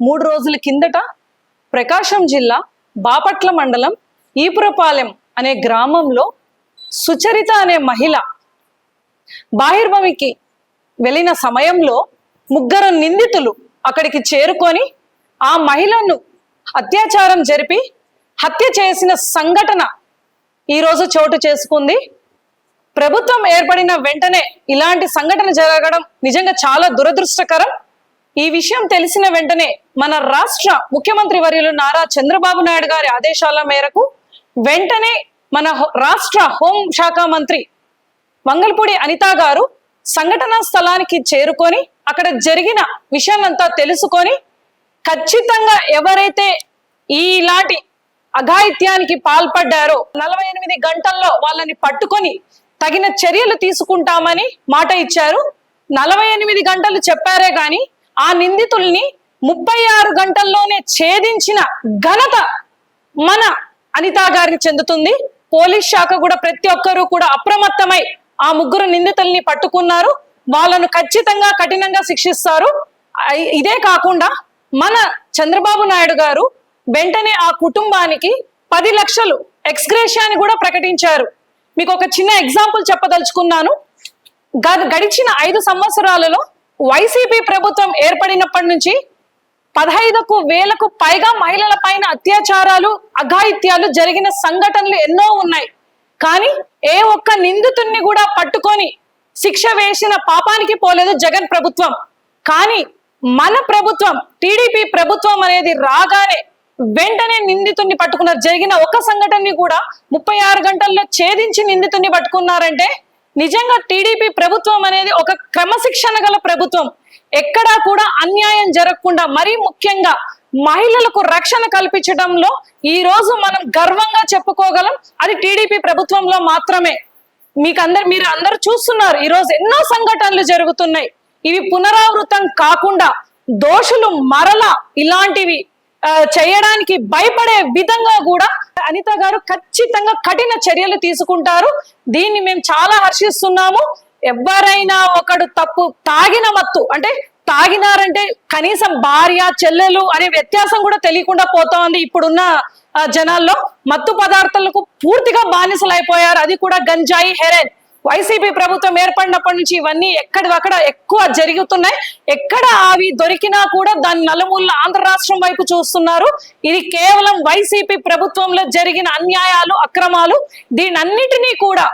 మూడు రోజుల కిందట ప్రకాశం జిల్లా బాపట్ల మండలం ఈపురపాలెం అనే గ్రామంలో సుచరిత అనే మహిళ బాహిర్భమికి వెళ్ళిన సమయంలో ముగ్గురు నిందితులు అక్కడికి చేరుకొని ఆ మహిళను అత్యాచారం జరిపి హత్య చేసిన సంఘటన ఈరోజు చోటు చేసుకుంది. ప్రభుత్వం ఏర్పడిన వెంటనే ఇలాంటి సంఘటన జరగడం నిజంగా చాలా దురదృష్టకరం. ఈ విషయం తెలిసిన వెంటనే మన రాష్ట్ర ముఖ్యమంత్రి వర్యులు నారా చంద్రబాబు నాయుడు గారి ఆదేశాల మేరకు వెంటనే మన రాష్ట్ర హోం శాఖ మంత్రి మంగళపూడి అనిత గారు సంఘటనా స్థలానికి చేరుకొని అక్కడ జరిగిన విషయాలంతా తెలుసుకొని ఖచ్చితంగా ఎవరైతే ఇలాంటి అఘాయిత్యానికి పాల్పడ్డారో నలభై ఎనిమిది గంటల్లో వాళ్ళని పట్టుకొని తగిన చర్యలు తీసుకుంటామని మాట ఇచ్చారు. నలభై ఎనిమిది గంటలు చెప్పారే గాని ఆ నిందితుల్ని ముప్పై ఆరు గంటల్లోనే ఛేదించిన ఘనత మన అనితా గారికి చెందుతుంది. పోలీస్ శాఖ కూడా ప్రతి ఒక్కరూ కూడా అప్రమత్తమై ఆ ముగ్గురు నిందితుల్ని పట్టుకున్నారు. వాళ్ళను ఖచ్చితంగా కఠినంగా శిక్షిస్తారు. ఇదే కాకుండా మన చంద్రబాబు నాయుడు గారు వెంటనే ఆ కుటుంబానికి పది లక్షలు ఎక్స్గ్రేషియాని కూడా ప్రకటించారు. మీకు ఒక చిన్న ఎగ్జాంపుల్ చెప్పదలుచుకున్నాను. గ- గడిచిన ఐదు సంవత్సరాలలో వైసీపీ ప్రభుత్వం ఏర్పడినప్పటి నుంచి పదహైదుకు వేలకు పైగా మహిళల పైన అత్యాచారాలు అఘాయిత్యాలు జరిగిన సంఘటనలు ఎన్నో ఉన్నాయి. కానీ ఏ ఒక్క నిందితుడిని కూడా పట్టుకొని శిక్ష వేసిన పాపానికి పోలేదు జగన్ ప్రభుత్వం. కానీ మన ప్రభుత్వం టీడీపీ ప్రభుత్వం అనేది రాగానే వెంటనే నిందితుడిని పట్టుకున్నారు. జరిగిన ఒక సంఘటనని కూడా ముప్పై ఆరు గంటల్లో ఛేదించి నిందితుడిని పట్టుకున్నారంటే నిజంగా టీడీపీ ప్రభుత్వం అనేది ఒక క్రమశిక్షణ గల ప్రభుత్వం. ఎక్కడా కూడా అన్యాయం జరగకుండా మరీ ముఖ్యంగా మహిళలకు రక్షణ కల్పించడంలో ఈ రోజు మనం గర్వంగా చెప్పుకోగలం అది టీడీపీ ప్రభుత్వంలో మాత్రమే. మీకు అందరు మీరు అందరు చూస్తున్నారు ఈ రోజు ఎన్నో సంఘటనలు జరుగుతున్నాయి. ఇవి పునరావృతం కాకుండా దోషులు మరలా ఇలాంటివి చేయడానికి భయపడే విధంగా కూడా అనిత గారు ఖచ్చితంగా కఠిన చర్యలు తీసుకుంటారు. దీన్ని మేము చాలా హర్షిస్తున్నాము. ఎవరైనా ఒకడు తప్పు తాగిన మత్తు అంటే తాగినారంటే కనీసం భార్య చెల్లెలు అనే వ్యత్యాసం కూడా తెలియకుండా పోతోంది ఇప్పుడున్న జనాల్లో. మత్తు పదార్థాలకు పూర్తిగా బానిసలైపోయారు. అది కూడా గంజాయి హెరెన్ వైసీపీ ప్రభుత్వం ఏర్పడినప్పటి నుంచి ఇవన్నీ ఎక్కడివక్కడ ఎక్కువ జరుగుతున్నాయి. ఎక్కడ అవి దొరికినా కూడా దాని నలుమూల ఆంధ్ర రాష్ట్రం వైపు చూస్తున్నారు. ఇది కేవలం వైసీపీ ప్రభుత్వంలో జరిగిన అన్యాయాలు అక్రమాలు. దీనన్నిటినీ కూడా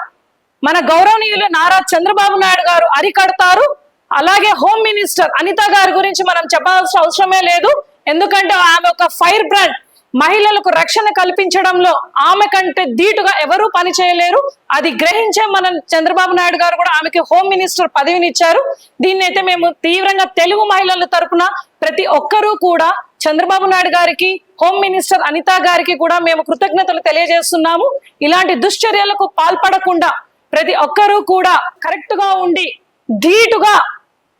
మన గౌరవనీయులు నారా చంద్రబాబు నాయుడు గారు అరికడతారు. అలాగే హోమ్ మినిస్టర్ అనిత గారి గురించి మనం చెప్పాల్సిన అవసరమే లేదు. ఎందుకంటే ఆమె ఒక ఫైర్ బ్రాండ్. మహిళలకు రక్షణ కల్పించడంలో ఆమె కంటే ధీటుగా ఎవరూ పని చేయలేరు. అది గ్రహించే మన చంద్రబాబు నాయుడు గారు కూడా ఆమెకి హోమ్ మినిస్టర్ పదవిని ఇచ్చారు దీన్ని అయితే మేము తీవ్రంగా తెలుగు మహిళల తరపున ప్రతి ఒక్కరూ కూడా చంద్రబాబు నాయుడు గారికి హోమ్ మినిస్టర్ అనిత గారికి కూడా మేము కృతజ్ఞతలు తెలియజేస్తున్నాము. ఇలాంటి దుశ్చర్యలకు పాల్పడకుండా ప్రతి ఒక్కరూ కూడా కరెక్ట్గా ఉండి ధీటుగా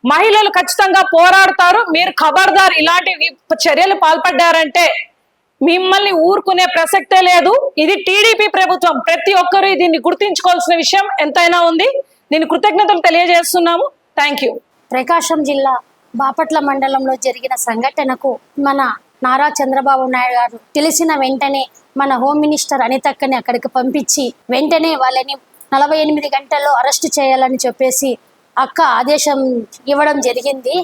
మహిళలు ఖచ్చితంగా పోరాడతారు. మీరు ఖబర్దార్ ఇలాంటి చర్యలు పాల్పడ్డారంటే మిమ్మల్ని ఊరుకునే ప్రసక్తే లేదు. ఇది టీడీపీ ప్రభుత్వం. ప్రతి ఒక్కరూ దీన్ని గుర్తించుకోవాల్సిన విషయం ఎంతైనా ఉంది. దీని కృతజ్ఞతలు తెలియజేస్తున్నాము. థ్యాంక్ యూ ప్రకాశం జిల్లా బాపట్ల మండలంలో జరిగిన సంఘటనకు మన నారా చంద్రబాబు నాయుడు గారు తెలిసిన వెంటనే మన హోమ్ మినిస్టర్ అనితక్కని అక్కడికి పంపించి వెంటనే వాళ్ళని నలభై ఎనిమిది గంటల్లో అరెస్ట్ చేయాలని చెప్పేసి అక్క ఆదేశం ఇవ్వడం జరిగింది.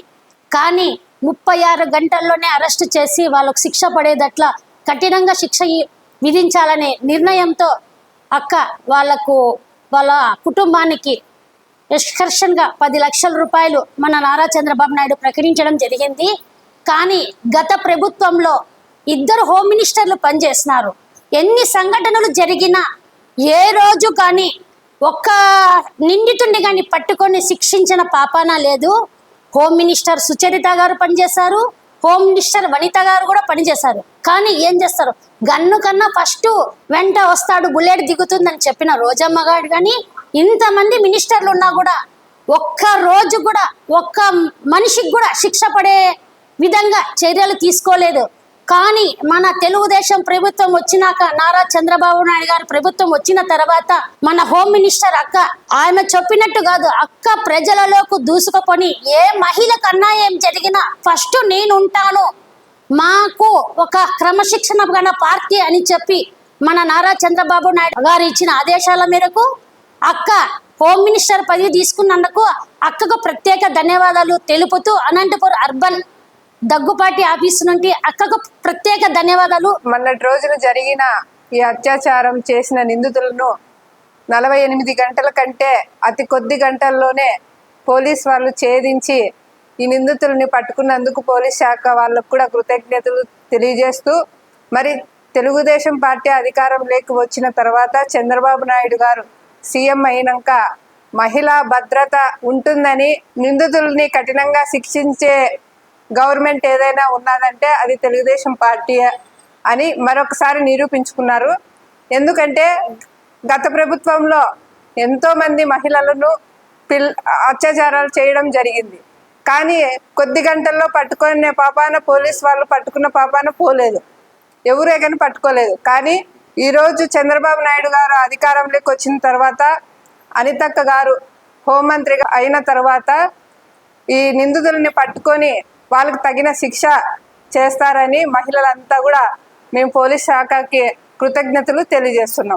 కానీ ముప్పై ఆరు గంటల్లోనే అరెస్ట్ చేసి వాళ్ళకు శిక్ష పడేదట్లా కఠినంగా శిక్ష విధించాలనే నిర్ణయంతో అక్క వాళ్ళకు వాళ్ళ కుటుంబానికి ఎక్స్కర్షన్గా పది లక్షల రూపాయలు మన నారా చంద్రబాబు నాయుడు ప్రకటించడం జరిగింది. కానీ గత ప్రభుత్వంలో ఇద్దరు హోమ్ మినిస్టర్లు పనిచేస్తున్నారు ఎన్ని సంఘటనలు జరిగినా ఏ రోజు కానీ ఒక్క నిందితుండి కానీ పట్టుకొని శిక్షించిన పాపాన లేదు. హోమ్ మినిస్టర్ సుచరిత గారు పనిచేశారు. హోమ్ మినిస్టర్ వనిత గారు కూడా పనిచేశారు కానీ ఏం చేస్తారు? గన్ను కన్నా ఫస్ట్ వెంట వస్తాడు బుల్లెట్ దిగుతుందని చెప్పిన రోజమ్మ గారు కానీ ఇంతమంది మినిస్టర్లు ఉన్నా కూడా ఒక్క రోజు కూడా ఒక్క మనిషికి కూడా శిక్ష పడే విధంగా చర్యలు తీసుకోలేదు. కానీ మన తెలుగుదేశం ప్రభుత్వం వచ్చినాక నారా చంద్రబాబు నాయుడు గారి ప్రభుత్వం వచ్చిన తర్వాత మన హోమ్ మినిస్టర్ అక్క ఆమె చెప్పినట్టు కాదు అక్క ప్రజలలోకి దూసుకుపోని ఏ మహిళకన్నా ఏం జరిగినా ఫస్ట్ నేను ఉంటాను. మాకు ఒక క్రమశిక్షణ గల పార్టీ అని చెప్పి మన నారా చంద్రబాబు నాయుడు గారు ఇచ్చిన ఆదేశాల మేరకు అక్క హోమ్ మినిస్టర్ పదవి తీసుకున్నందుకు అక్కకు ప్రత్యేక ధన్యవాదాలు తెలుపుతూ అనంతపురం అర్బన్ దగ్గుపాటి ఆఫీసు నుండి అక్కకు ప్రత్యేక ధన్యవాదాలు. మొన్నటి రోజున జరిగిన ఈ అత్యాచారం చేసిన నిందితులను నలభై ఎనిమిది గంటల కంటే అతి కొద్ది గంటల్లోనే పోలీస్ వాళ్ళు ఛేదించి ఈ నిందితుల్ని పట్టుకున్నందుకు పోలీస్ శాఖ వాళ్ళకు కూడా కృతజ్ఞతలు తెలియజేస్తూ మరి తెలుగుదేశం పార్టీ అధికారంలోకి వచ్చిన తర్వాత చంద్రబాబు నాయుడు గారు సీఎం అయినాక మహిళా భద్రత ఉంటుందని నిందితుల్ని కఠినంగా శిక్షించే గవర్నమెంట్ ఏదైనా ఉన్నదంటే అది తెలుగుదేశం పార్టీ అని మరొకసారి నిరూపించుకున్నారు. ఎందుకంటే గత ప్రభుత్వంలో ఎంతోమంది మహిళలను పిల్ అత్యాచారాలు చేయడం జరిగింది. కానీ కొద్ది గంటల్లో పట్టుకునే పాపాన పోలీస్ వాళ్ళు పట్టుకున్న పాపాన పోలేదు. ఎవరే కానీ పట్టుకోలేదు. కానీ ఈరోజు చంద్రబాబు నాయుడు గారు అధికారంలోకి వచ్చిన తర్వాత అనితక్క గారు హోంమంత్రిగా అయిన తర్వాత ఈ నిందితుల్ని పట్టుకొని వాళ్ళకు తగిన శిక్ష చేస్తారని మహిళలంతా కూడా మేము పోలీస్ శాఖకి కృతజ్ఞతలు తెలియజేస్తున్నాం.